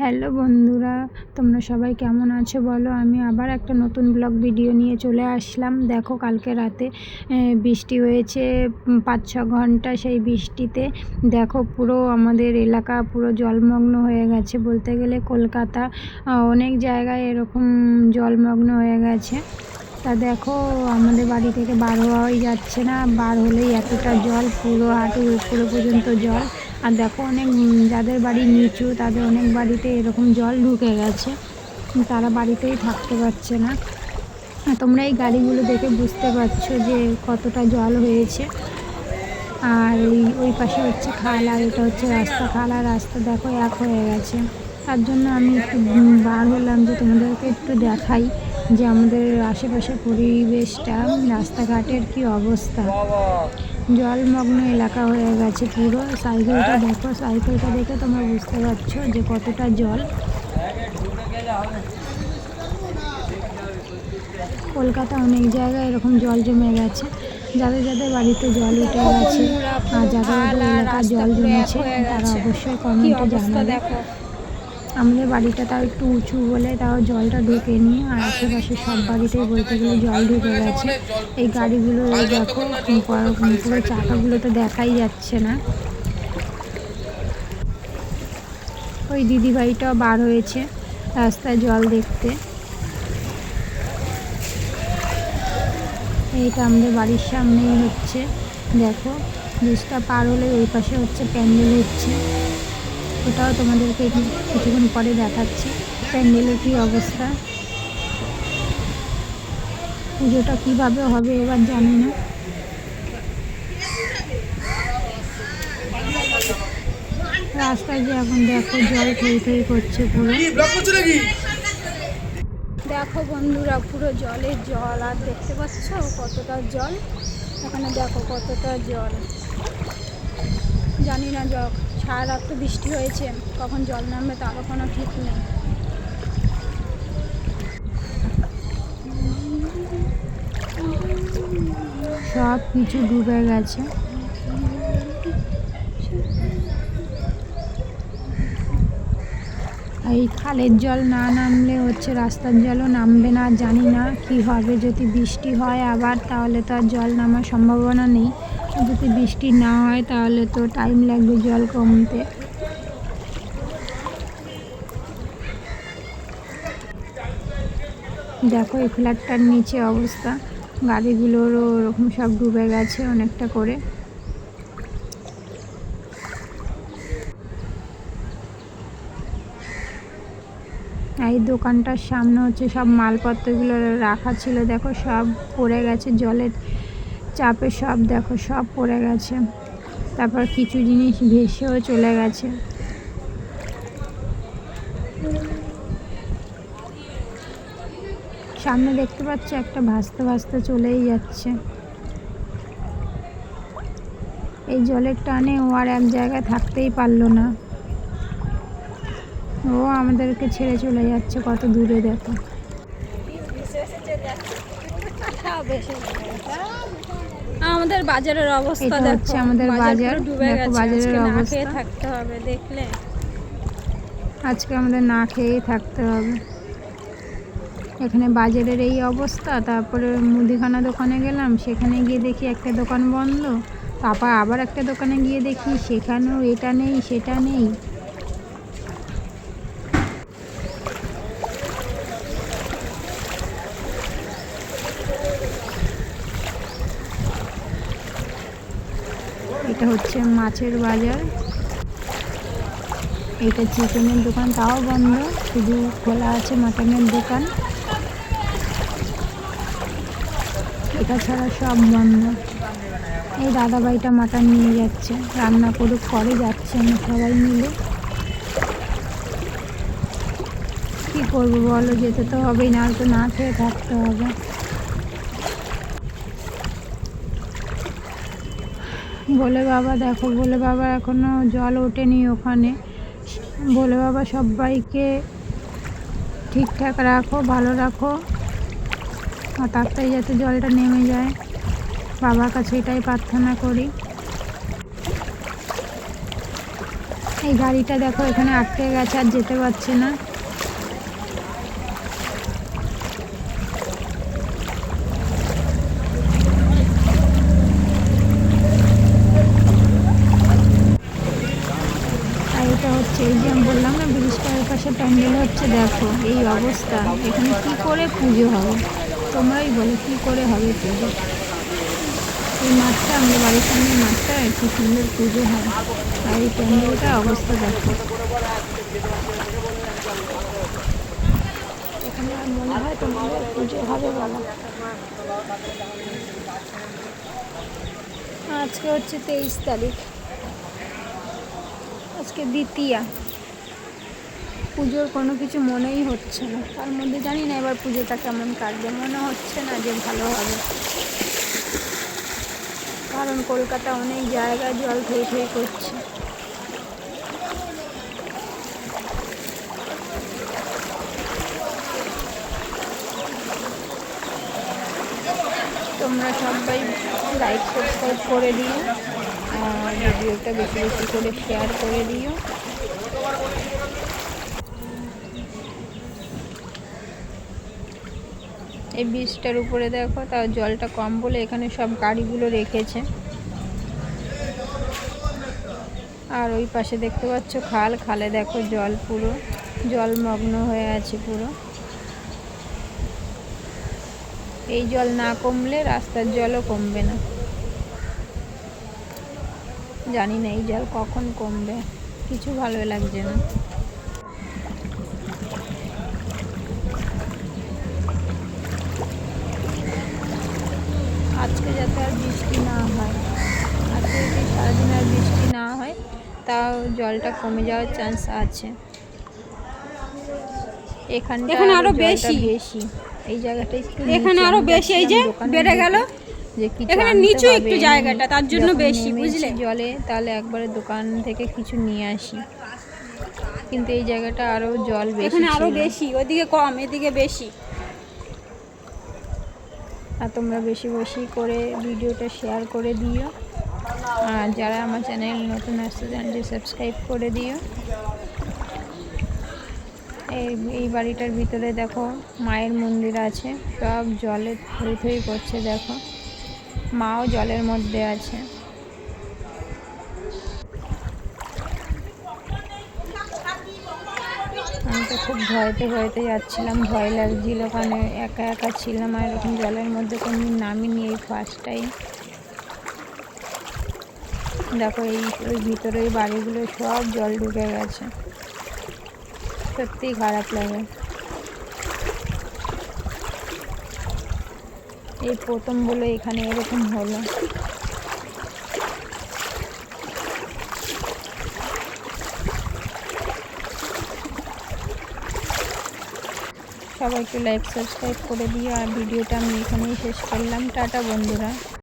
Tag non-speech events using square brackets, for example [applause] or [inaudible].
Hello বন্ধুরা, তোমরা সবাই কেমন আছো বলো? আমি আবার একটা নতুন ব্লগ ভিডিও নিয়ে চলে আসলাম। দেখো, কালকে রাতে বৃষ্টি হয়েছে পাঁচ ছ ঘণ্টা সেই বৃষ্টিতে। দেখো, পুরো আমাদের এলাকা পুরো জলমগ্ন হয়ে গেছে। বলতে গেলে কলকাতা অনেক জায়গায় এরকম জলমগ্ন হয়ে গেছে। তা দেখো, আমাদের বাড়ি থেকে বার হওয়াই যাচ্ছে না। বার হলেই এতটা জল, পুরো হাঁটু উপরে পর্যন্ত জল। আর দেখো অনেক যাদের বাড়ি নিচু, তাদের অনেক বাড়িতে এরকম জল ঢুকে গেছে। তারা বাড়িতেই থাকতে পারছে না। তোমরা এই গাড়িগুলো দেখে বুঝতে পারছ যে কতটা জল হয়েছে। আর ওই ওই পাশে হচ্ছে খাল আর এটা হচ্ছে রাস্তা। খাল আর রাস্তা দেখো এক হয়ে গেছে। তার জন্য আমি একটু বার হলাম যে তোমাদেরকে একটু দেখাই যে আমাদের আশেপাশে পরিবেশটা, রাস্তাঘাটের কি অবস্থা। জলমগ্ন এলাকা হয়ে গেছে পুরো। সাইকেলটা দেখো সাইকেলটা দেখে তোমরা বুঝতে পারছ যে কতটা জল। কলকাতা অনেক জায়গায় এরকম জল জমে গেছে। যাদের যাদের বাড়িতে জল উঠে গেছে আর যাদের এলাকায় জল জমেছে তারা অবশ্যই কমেন্টে জানাবে। আমাদের বাড়িটা তাও একটু উঁচু বলে তাও জলটা ঢোকেনি আর আশেপাশে সব বাড়িতেই বলতে গেলে জল ঢুকে গেছে। এই গাড়িগুলো দেখো, পুরো চাকাগুলো তো দেখাই যাচ্ছে না। ওই দিদিভাইটাও বার হয়েছে রাস্তায় জল দেখতে। এইটা আমাদের বাড়ির সামনেই হচ্ছে। দেখো, ব্রিজটা পার হলে ওই পাশে হচ্ছে প্যান্ডেল হচ্ছে। ওটাও তোমাদেরকে কিছুক্ষণ পরে দেখাচ্ছি। প্যান্ডেলের কী অবস্থা? পুজোটা কীভাবে হবে এবার জানি না। রাস্তায় যে এখন দেখো জল থই থই করছে পুরো। দেখো বন্ধুরা পুরো জলের জল আর দেখতে পাচ্ছ কতটা জল? এখানে দেখো কতটা জল। জানি না জল। সারা রাত তো বৃষ্টি হয়েছে, কখন জল নামবে তারও কোনো ঠিক নেই। সব কিছু ডুবে গেছে। এই খালের জল না নামলে হচ্ছে রাস্তার জলও নামবে না, জানি না কি হবে। যদি বৃষ্টি হয় আবার, তাহলে তো আর জল নামার সম্ভাবনা নেই। যদি বৃষ্টি না হয় তাহলে তো টাইম লাগবে জল কমতে। দেখো এই ফ্ল্যাটটার নিচে অবস্থা। গাড়িগুলোরও ওরকম সব ডুবে গেছে অনেকটা করে। এই দোকানটার সামনে হচ্ছে সব মালপত্রগুলো রাখা ছিল। দেখো সব পড়ে গেছে জলের চাপে সব দেখো, সব পড়ে গেছে। তারপর কিছু জিনিস ভেসেও চলে গেছে। সামনে দেখতে পাচ্ছ, একটা ভাসতে ভাসতে চলেই যাচ্ছে। এই জলের টানে ও আর এক জায়গায় থাকতেই পারল না। ও আমাদেরকে ছেড়ে চলে যাচ্ছে, কত দূরে দেখো। [laughs] আমাদের বাজারের অবস্থা এটা দেখো। আমাদের বাজার বাজার। ডুবে গেছে। বাজারের অবস্থা। থাকতে হবে দেখলে? আজকে আমাদের না খেয়েই থাকতে হবে। এখানে বাজারের এই অবস্থা তারপরে মুদিখানা দোকানে গেলাম সেখানে গিয়ে দেখি একটা দোকান বন্ধ। তারপর আবার একটা দোকানে গিয়ে দেখি সেখানেও এটা নেই সেটা নেই। এটা হচ্ছে মাছের বাজার। এটা চিকেনের দোকান, তাও বন্ধ। শুধু খোলা আছে মাটনের দোকান। এটা ছাড়া সব বন্ধ। এই দাদাভাইটা মাটন নিয়ে যাচ্ছে। রান্না করুক করে যাচ্ছে আমি সবাই মিলে। কি করব বলো, যেতে তো হবেই না তো না খেয়ে থাকতে হবে। বলে বাবা, দেখো, বলে বাবা এখনও জল ওঠেনি ওখানে। বলে বাবা, সবাইকে ঠিকঠাক রাখো, ভালো রাখো। আর তাড়াতাড়ি যাতে জলটা নেমে যায়। বাবার কাছে এটাই প্রার্থনা করি। এই গাড়িটা দেখো, এখানে আটকে গেছে, আর যেতে পারছে না আর এটা হচ্ছে এই যে আমি বললাম না ব্রিজটার পাশে প্যান্ডেল হচ্ছে, দেখো এই অবস্থা। এখানে কি করে পুজো হবে? তোমরাই বলো, কি করে হবে পুজো? এই মাঠটা, আমাদের বাড়ির সামনে মাঠটা, কি সুন্দর পুজো হয়। আর এই প্যান্ডেলটা অবস্থা দেখো। এখানে মনে হয় তোমাদের পুজো হবে বলো। আজকে হচ্ছে তেইশ তারিখ। আজকে দ্বিতীয়া। পুজোর কোনো কিছু মনেই হচ্ছে না। তার মধ্যে জানি না এবার পুজোটা কেমন কাটবে। মনে হচ্ছে না যে ভালো হবে। কারণ কলকাতা অনেক জায়গায় জল থই থই করছে। তোমরা সবাই লাইক সাবস্ক্রাইব করে দিও। আর ভিডিওটা বেশি বেশি করে শেয়ার করে দিও। এই বীজটার উপরে দেখো, তাও জলটা কম বলে এখানে সব গাড়িগুলো রেখেছে। আর ওই পাশে দেখতে পাচ্ছ খাল, খালে দেখো জল পুরো জলমগ্ন হয়ে আছে পুরো। এই জল না কমলে রাস্তার জলও কমবে না। জানি না এই জল কখন কমবে, কিছু ভালো লাগছে না। আর বৃষ্টি না হয় আজকে যদি সারাদিন আর বৃষ্টি না হয় তাও জলটা কমে যাওয়ার চান্স আছে এখানটা এখানে আরও বেশি। বেশি এই জায়গাটা একটু এখানে। আরও বেশি, এই যে বেড়ে গেল। এখানে নিচু একটু জায়গাটা, তার জন্য বেশি, বুঝলে? জলে তাহলে একবারে দোকান থেকে কিছু নিয়ে আসি কিন্তু এই জায়গাটা আরও জল বেশি এখানে আরও বেশি ওদিকে কম এদিকে বেশি আর তোমরা বেশি বেশি করে ভিডিওটা শেয়ার করে দিও। আর যারা আমার চ্যানেল নতুন আসছে, চ্যানেলটি সাবস্ক্রাইব করে দিও। এই এই বাড়িটার ভিতরে দেখো, মায়ের মন্দির আছে। সব জলে থই থই করছে, দেখো। মাও জলের মধ্যে আছে। আমি তো খুব ভয়তে ভয়তে যাচ্ছিলাম, ভয় লাগছিল কারণ একা একা ছিলাম আর এরকম জলের মধ্যে কোনদিন নামিনি এই ফার্স্ট টাইম দেখো এই, ওই ভিতরে ওই বাড়িগুলো সব জল ঢুকে গেছে। সত্যিই খারাপ লাগে। এই প্রথম বলে এখানে এরকম হলো। সবাই একটু লাইক সাবস্ক্রাইব করে দিও। আর ভিডিওটা আমি এখানেই শেষ করলাম। টাটা বন্ধুরা।